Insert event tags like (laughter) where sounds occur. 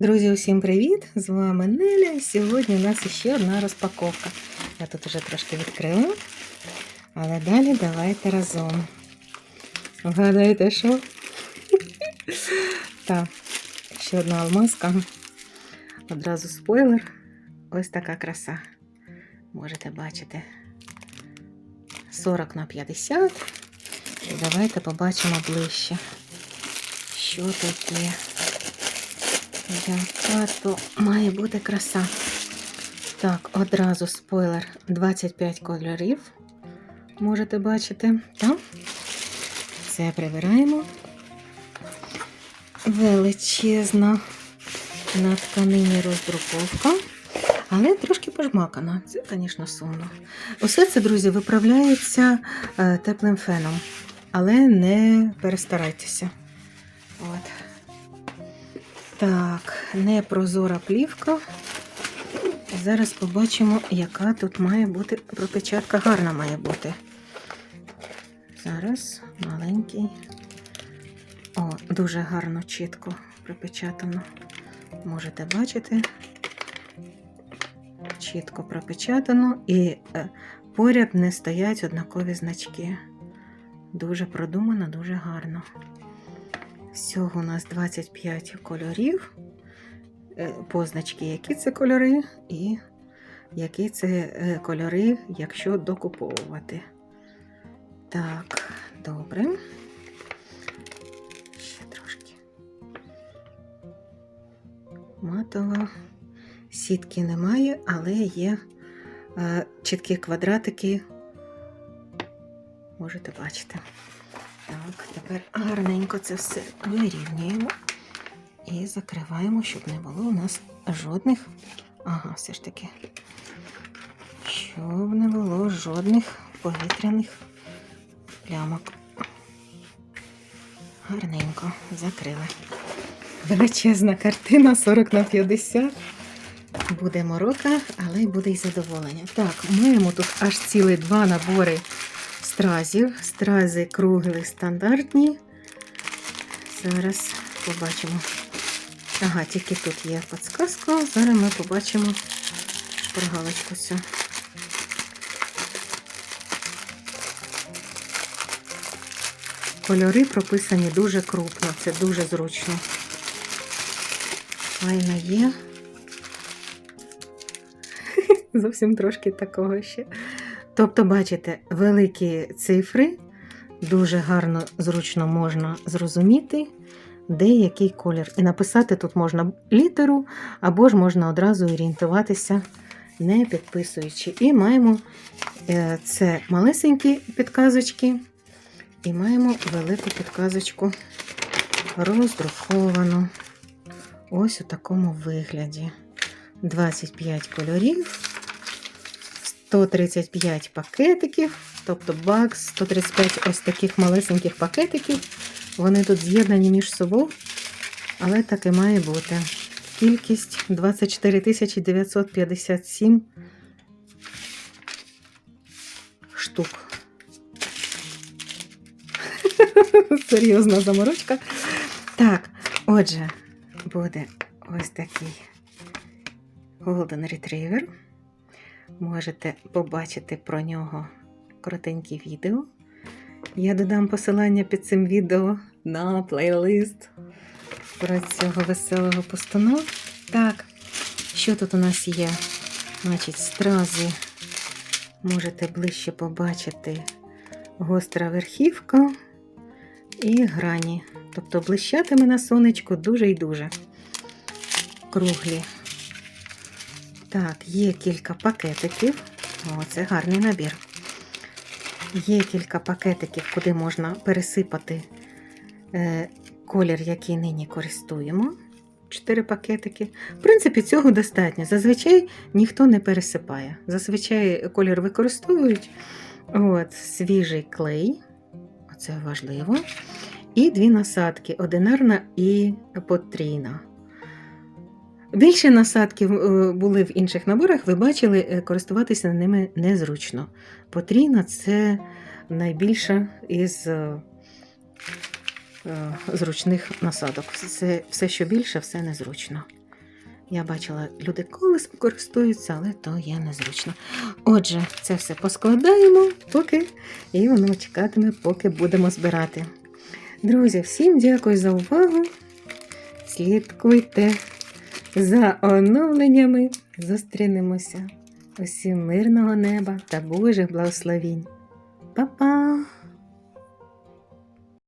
Друзі, усім привіт! З вами Неля. І сьогодні у нас ще одна розпаковка. Я тут вже трошки відкрила. Але далі давайте разом. Вгадайте, що? (laughs) Так, ще одна алмазка. Одразу спойлер. Ось така краса. Можете бачити. 40 на 50. І давайте побачимо ближче, що є. Яка то має бути краса. Так, одразу спойлер. 25 кольорів. Можете бачити. Так? Це прибираємо. Величезна на тканині роздруковка. Але трошки пожмакана. Це, звісно, сумно. Усе це, друзі, виправляється е, теплим феном. Але не перестарайтеся. От. Так, непрозора плівка. Зараз побачимо, яка тут має бути пропечатка. Гарна має бути. Зараз маленький. О, дуже гарно, чітко пропечатано. Можете бачити. Чітко пропечатано і е, поряд не стоять однакові значки. Дуже продумано, дуже гарно. Всього у нас 25 кольорів, Е, позначки, які це кольори, і які це е, кольори, якщо докуповувати. Так, добре. Ще трошки. Матова. Сітки немає, але є е, чіткі квадратики. Можете бачити. Так, тепер гарненько це все вирівнюємо і закриваємо, щоб не було у нас жодних. Ага, все ж таки. Щоб не було жодних повітряних плямок. Гарненько закрили. Величезна картина 40 на 50. Буде морока, але й буде й задоволення. Так, маємо тут аж цілі два набори стразів. Стрази круглі стандартні. Зараз побачимо. Ага, тільки тут є підсказка. Зараз ми побачимо шпаргалочку цю. Кольори прописані дуже крупно, це дуже зручно. Файно є. (laughs) Зовсім трошки такого ще. Тобто, бачите, великі цифри, дуже гарно, зручно можна зрозуміти, де який колір. І написати тут можна літеру, або ж можна одразу орієнтуватися, не підписуючи. І маємо е, це малесенькі підказочки, і маємо велику підказочку роздруковану. Ось у такому вигляді. 25 кольорів. 135 пакетиків, тобто бакс, 135 ось таких малесеньких пакетиків. Вони тут з'єднані між собою, але так і має бути. Кількість 24 957 штук. (laughs) Серйозна заморочка. Так, отже, буде ось такий Golden Retriever. Можете побачити про нього коротеньке відео. Я додам посилання під цим відео на плейлист про цього веселого пустуна. Так, що тут у нас є? Значить, стрази можете ближче побачити гостра верхівка і грані. Тобто блищатиме на сонечку дуже і дуже круглі. Так, є кілька пакетиків. О, це гарний набір. Є кілька пакетиків, куди можна пересипати е, колір, який нині користуємо. Чотири пакетики. В принципі, цього достатньо. Зазвичай ніхто не пересипає. Зазвичай колір використовують. От, Свіжий клей, це важливо. І дві насадки: одинарна і потрійна. Більше насадків е, були в інших наборах, ви бачили, е, користуватися ними незручно. Потрійна це найбільша із е, зручних насадок. Все, все, що більше, все незручно. Я бачила, люди колись користуються, але то є незручно. Отже, це все поскладаємо, поки і воно чекатиме, поки будемо збирати. Друзі, всім дякую за увагу. Слідкуйте. За оновленнями зустрінемося. Усім мирного неба та Божих благословінь. Па-па!